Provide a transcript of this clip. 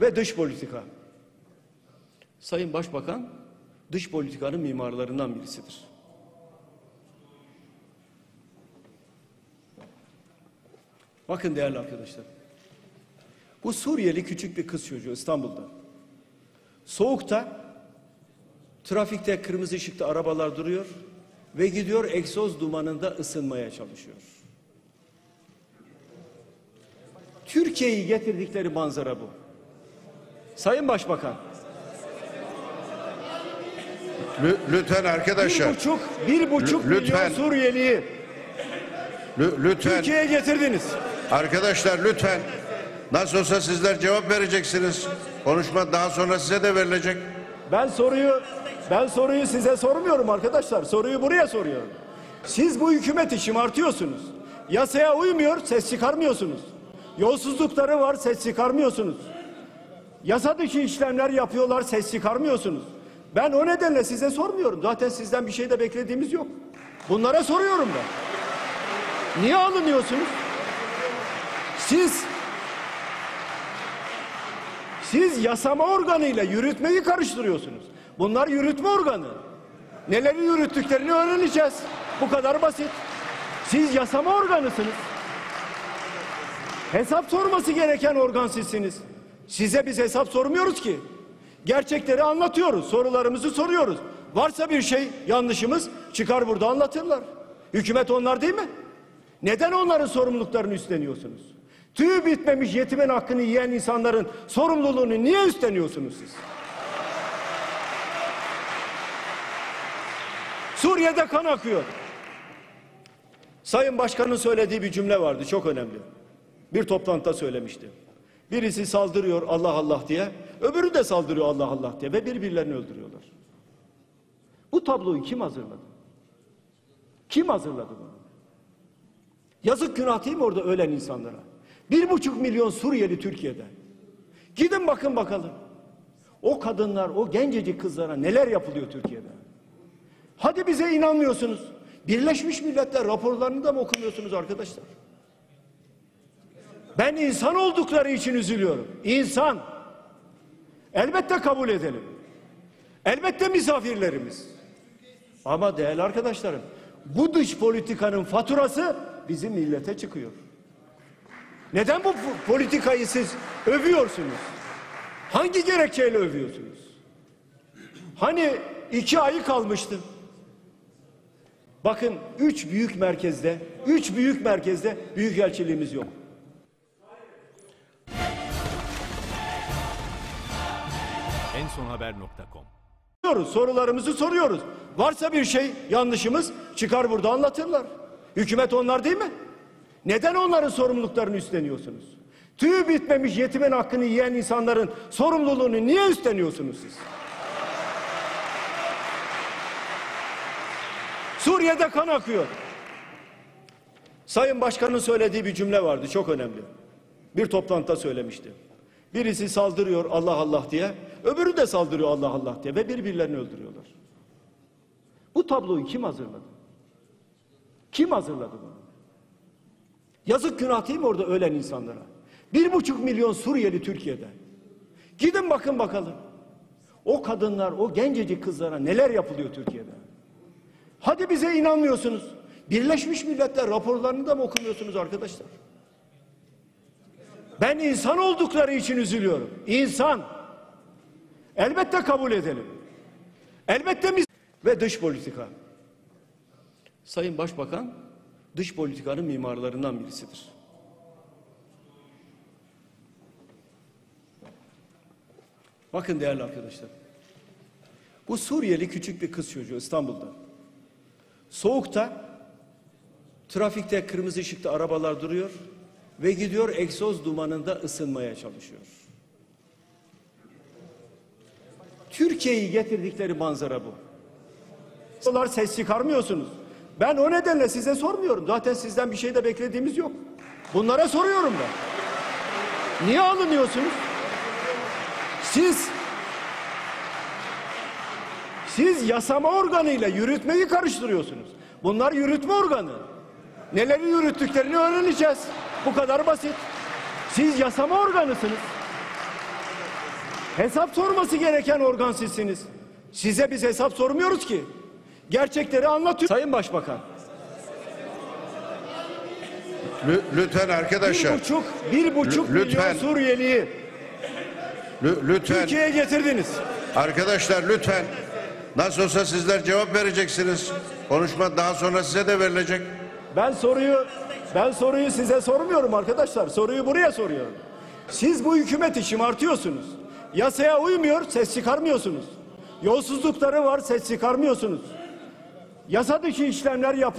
ve dış politika. Sayın Başbakan dış politikanın mimarlarından birisidir. Bakın değerli arkadaşlar. Bu Suriyeli küçük bir kız çocuğu İstanbul'da. Soğukta trafikte kırmızı ışıkta arabalar duruyor ve gidiyor egzoz dumanında ısınmaya çalışıyor. Türkiye'yi getirdikleri manzara bu. Sayın Başbakan, Lü- Lütfen bir arkadaşlar. buçuk, bir buçuk Lü- lütfen. milyon Suriyeliyi Lütfen. Türkiye'ye getirdiniz. Arkadaşlar lütfen. Nasıl olsa sizler cevap vereceksiniz. Konuşma daha sonra size de verilecek. Ben soruyu ben soruyu size sormuyorum arkadaşlar. Soruyu buraya soruyorum. Siz bu hükümeti şımartıyorsunuz. Yasaya uymuyor, ses çıkarmıyorsunuz. Yolsuzlukları var, ses çıkarmıyorsunuz. Yasa dışı işlemler yapıyorlar, ses çıkarmıyorsunuz. Ben o nedenle size sormuyorum. Zaten sizden bir şey de beklediğimiz yok. Bunlara soruyorum ben. Niye alınıyorsunuz? Siz siz yasama organıyla yürütmeyi karıştırıyorsunuz. Bunlar yürütme organı. Neleri yürüttüklerini öğreneceğiz. Bu kadar basit. Siz yasama organısınız. Hesap sorması gereken organ sizsiniz. Size biz hesap sormuyoruz ki. Gerçekleri anlatıyoruz. Sorularımızı soruyoruz. Varsa bir şey yanlışımız çıkar burada anlatırlar. Hükümet onlar değil mi? Neden onların sorumluluklarını üstleniyorsunuz? Tüyü bitmemiş yetimin hakkını yiyen insanların sorumluluğunu niye üstleniyorsunuz siz? Suriye'de kan akıyor. Sayın Başkan'ın söylediği bir cümle vardı çok önemli. Bir toplantıda söylemişti. Birisi saldırıyor Allah Allah diye, öbürü de saldırıyor Allah Allah diye ve birbirlerini öldürüyorlar. Bu tabloyu kim hazırladı? Kim hazırladı bunu? Yazık günah değil mi orada ölen insanlara? Bir buçuk milyon Suriyeli Türkiye'de. Gidin bakın bakalım. O kadınlar, o gencecik kızlara neler yapılıyor Türkiye'de? Hadi bize inanmıyorsunuz. Birleşmiş Milletler raporlarını da mı okumuyorsunuz arkadaşlar? Ben insan oldukları için üzülüyorum. İnsan. Elbette kabul edelim. Elbette misafirlerimiz. Ama değerli arkadaşlarım, bu dış politikanın faturası bizim millete çıkıyor. Neden bu politikayı siz övüyorsunuz? Hangi gerekçeyle övüyorsunuz? Hani iki ayı kalmıştı. Bakın üç büyük merkezde, üç büyük merkezde büyükelçiliğimiz yok. ensonhaber.com Soruyoruz, sorularımızı soruyoruz. Varsa bir şey yanlışımız çıkar burada anlatırlar. Hükümet onlar değil mi? Neden onların sorumluluklarını üstleniyorsunuz? Tüyü bitmemiş yetimin hakkını yiyen insanların sorumluluğunu niye üstleniyorsunuz siz? Suriye'de kan akıyor. Sayın Başkan'ın söylediği bir cümle vardı çok önemli. Bir toplantıda söylemişti. Birisi saldırıyor Allah Allah diye, öbürü de saldırıyor Allah Allah diye ve birbirlerini öldürüyorlar. Bu tabloyu kim hazırladı? Kim hazırladı bunu? Yazık günah değil mi orada ölen insanlara? Bir buçuk milyon Suriyeli Türkiye'de. Gidin bakın bakalım. O kadınlar, o gencecik kızlara neler yapılıyor Türkiye'de? Hadi bize inanmıyorsunuz. Birleşmiş Milletler raporlarını da mı okumuyorsunuz arkadaşlar? Ben insan oldukları için üzülüyorum. İnsan. Elbette kabul edelim. Elbette biz ve dış politika. Sayın Başbakan dış politikanın mimarlarından birisidir. Bakın değerli arkadaşlar. Bu Suriyeli küçük bir kız çocuğu İstanbul'da. Soğukta trafikte kırmızı ışıkta arabalar duruyor ve gidiyor egzoz dumanında ısınmaya çalışıyor. Türkiye'yi getirdikleri manzara bu. Sorular ses çıkarmıyorsunuz. Ben o nedenle size sormuyorum. Zaten sizden bir şey de beklediğimiz yok. Bunlara soruyorum ben. Niye alınıyorsunuz? Siz siz yasama organıyla yürütmeyi karıştırıyorsunuz. Bunlar yürütme organı. Neleri yürüttüklerini öğreneceğiz. Bu kadar basit. Siz yasama organısınız. Hesap sorması gereken organ sizsiniz. Size biz hesap sormuyoruz ki. Gerçekleri anlatıyor. Sayın Başbakan, Lü- Lütfen bir arkadaşlar. buçuk, bir buçuk Lü- lütfen. milyon Suriyeliyi Lü- Lütfen. Türkiye'ye getirdiniz. Arkadaşlar lütfen. Nasıl olsa sizler cevap vereceksiniz. Konuşma daha sonra size de verilecek. Ben soruyu ben soruyu size sormuyorum arkadaşlar. Soruyu buraya soruyorum. Siz bu hükümeti şımartıyorsunuz. Yasaya uymuyor, ses çıkarmıyorsunuz. Yolsuzlukları var, ses çıkarmıyorsunuz. Yasa dışı işlemler yapıyor.